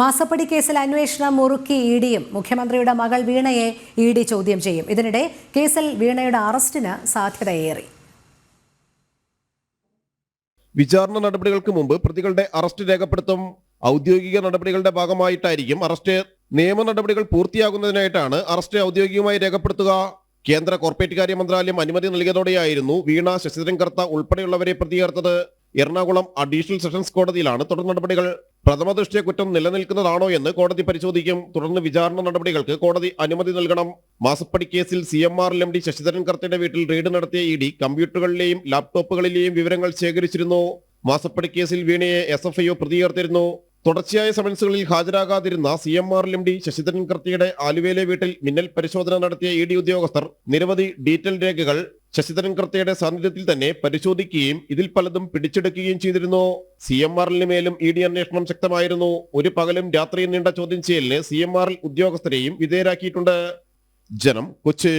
മാസപ്പടി കേസിൽ അന്വേഷണം മുറുക്കി ഇ ഡിയും മുഖ്യമന്ത്രിയുടെ മകൾ വീണയെ ഇ ഡി ചോദ്യം ചെയ്യും. ഇതിനിടെ കേസിൽ വീണയുടെ അറസ്റ്റിന് സാധ്യതയേറി. വിചാരണ നടപടികൾക്ക് മുമ്പ് പ്രതികളുടെ അറസ്റ്റ് രേഖപ്പെടുത്തും ഔദ്യോഗിക നടപടികളുടെ ഭാഗമായിട്ടായിരിക്കും അറസ്റ്റ്. നിയമ നടപടികൾ പൂർത്തിയാകുന്നതിനായിട്ടാണ് അറസ്റ്റ് ഔദ്യോഗികമായി രേഖപ്പെടുത്തുക. കേന്ദ്ര കോർപ്പറേറ്റ് കാര്യ മന്ത്രാലയം അനുമതി നൽകിയതോടെയായിരുന്നു വീണ ശശിധരൻ കർത്ത ഉൾപ്പെടെയുള്ളവരെ പ്രതി ചേർത്തത് എറണാകുളം അഡീഷണൽ സെഷൻസ് കോടതിയിലാണ് തുടർ നടപടികൾ. പ്രഥമ ദൃഷ്ടിയ കുറ്റം നിലനിൽക്കുന്നതാണോ എന്ന് കോടതി പരിശോധിക്കും. തുടർന്ന് വിചാരണ നടപടികൾക്ക് കോടതി അനുമതി നൽകണം. മാസപ്പടി കേസിൽ C M R M D Sasidharan കർത്തയുടെ വീട്ടിൽ റെയ്ഡ് നടത്തിയ ഇ ഡി കമ്പ്യൂട്ടറുകളിലെയും ലാപ്ടോപ്പുകളിലെയും വിവരങ്ങൾ ശേഖരിച്ചിരുന്നു. മാസപ്പടി കേസിൽ വീണയെ എസ് എഫ് ഐ പ്രതി ചേർത്തിരുന്നു തുടർച്ചയായ സമൻസുകളിൽ ഹാജരാകാതിരുന്ന C M R M D Sasidharan കർത്തിയുടെ ആലുവയിലെ വീട്ടിൽ മിന്നൽ പരിശോധന നടത്തിയ ഇ ഡി ഉദ്യോഗസ്ഥർ നിരവധി ഡീറ്റെയിൽ രേഖകൾ ശശിധരൻ കർത്തയുടെ സാന്നിധ്യത്തിൽ തന്നെ പരിശോധിക്കുകയും ഇതിൽ പലതും പിടിച്ചെടുക്കുകയും ചെയ്തിരുന്നു. സി എം ആറിന് മേലും ഇ ഡി അന്വേഷണം ശക്തമായിരുന്നു. ഒരു പകലും രാത്രിയും നീണ്ട ചോദ്യം ചെയ്യലിന് സി എം ആറിൽ ഉദ്യോഗസ്ഥരെയും വിധേയരാക്കിയിട്ടുണ്ട്. ജനം കൊച്ചി.